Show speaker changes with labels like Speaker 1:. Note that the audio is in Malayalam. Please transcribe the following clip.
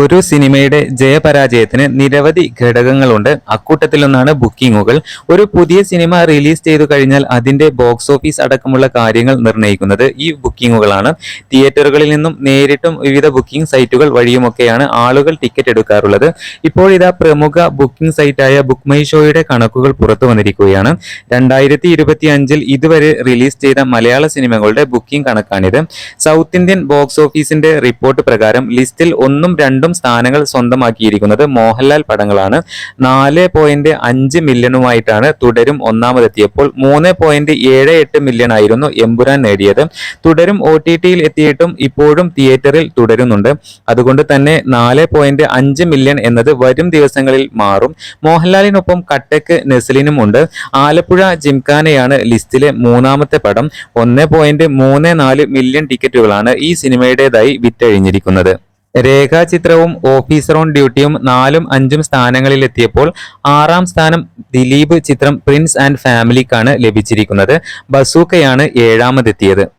Speaker 1: ഒരു സിനിമയുടെ ജയപരാജയത്തിന് നിരവധി ഘടകങ്ങളുണ്ട്. അക്കൂട്ടത്തിലൊന്നാണ് ബുക്കിങ്ങുകൾ. ഒരു പുതിയ സിനിമ റിലീസ് ചെയ്തു കഴിഞ്ഞാൽ അതിന്റെ ബോക്സ് ഓഫീസ് അടക്കമുള്ള കാര്യങ്ങൾ നിർണയിക്കുന്നത് ഈ ബുക്കിങ്ങുകളാണ്. തിയേറ്ററുകളിൽ നിന്നും നേരിട്ടും വിവിധ ബുക്കിംഗ് സൈറ്റുകൾ വഴിയുമൊക്കെയാണ് ആളുകൾ ടിക്കറ്റ് എടുക്കാറുള്ളത്. ഇപ്പോൾ ഇതാ പ്രമുഖ ബുക്കിംഗ് സൈറ്റായ ബുക്ക് മൈ ഷോയുടെ കണക്കുകൾ പുറത്തു വന്നിരിക്കുകയാണ്. രണ്ടായിരത്തി ഇരുപത്തി അഞ്ചിൽ ഇതുവരെ റിലീസ് ചെയ്ത മലയാള സിനിമകളുടെ ബുക്കിംഗ് കണക്കാണിത്. സൗത്ത് ഇന്ത്യൻ ബോക്സ് ഓഫീസിന്റെ റിപ്പോർട്ട് പ്രകാരം ലിസ്റ്റിൽ ഒന്നും രണ്ടും സ്ഥാനങ്ങൾ സ്വന്തമാക്കിയിരിക്കുന്നത് മോഹൻലാൽ പടങ്ങളാണ്. നാല് പോയിന്റ് അഞ്ച് മില്യണുമായിട്ടാണ് തുടരും ഒന്നാമതെത്തിയപ്പോൾ മൂന്ന് പോയിന്റ് ഏഴ് എട്ട് മില്യൺ ആയിരുന്നു എമ്പുരാൻ നേടിയത്. തുടരും ഒ ടി ടിയിൽ എത്തിയിട്ടും ഇപ്പോഴും തിയേറ്ററിൽ തുടരുന്നുണ്ട്. അതുകൊണ്ട് തന്നെ നാല് പോയിന്റ് അഞ്ച് മില്യൺ എന്നത് വരും ദിവസങ്ങളിൽ മാറും. മോഹൻലാലിനൊപ്പം കട്ടക്ക് നെസ്ലിനും ഉണ്ട്. ആലപ്പുഴ ജിംഖാനയാണ് ലിസ്റ്റിലെ മൂന്നാമത്തെ പടം. ഒന്ന് പോയിന്റ് മൂന്ന് നാല് മില്യൺ ടിക്കറ്റുകളാണ് ഈ സിനിമയുടേതായി വിറ്റഴിഞ്ഞിരിക്കുന്നത്. രേഖാചിത്രവും ഓഫീസർ ഓൺ ഡ്യൂട്ടിയും നാലും അഞ്ചും സ്ഥാനങ്ങളിലെത്തിയപ്പോൾ ആറാം സ്ഥാനം ദിലീപ് ചിത്രം പ്രിൻസ് ആൻഡ് ഫാമിലിക്കാണ് ലഭിച്ചിരിക്കുന്നത്. ബസൂക്കയാണ് ഏഴാമതെത്തിയത്.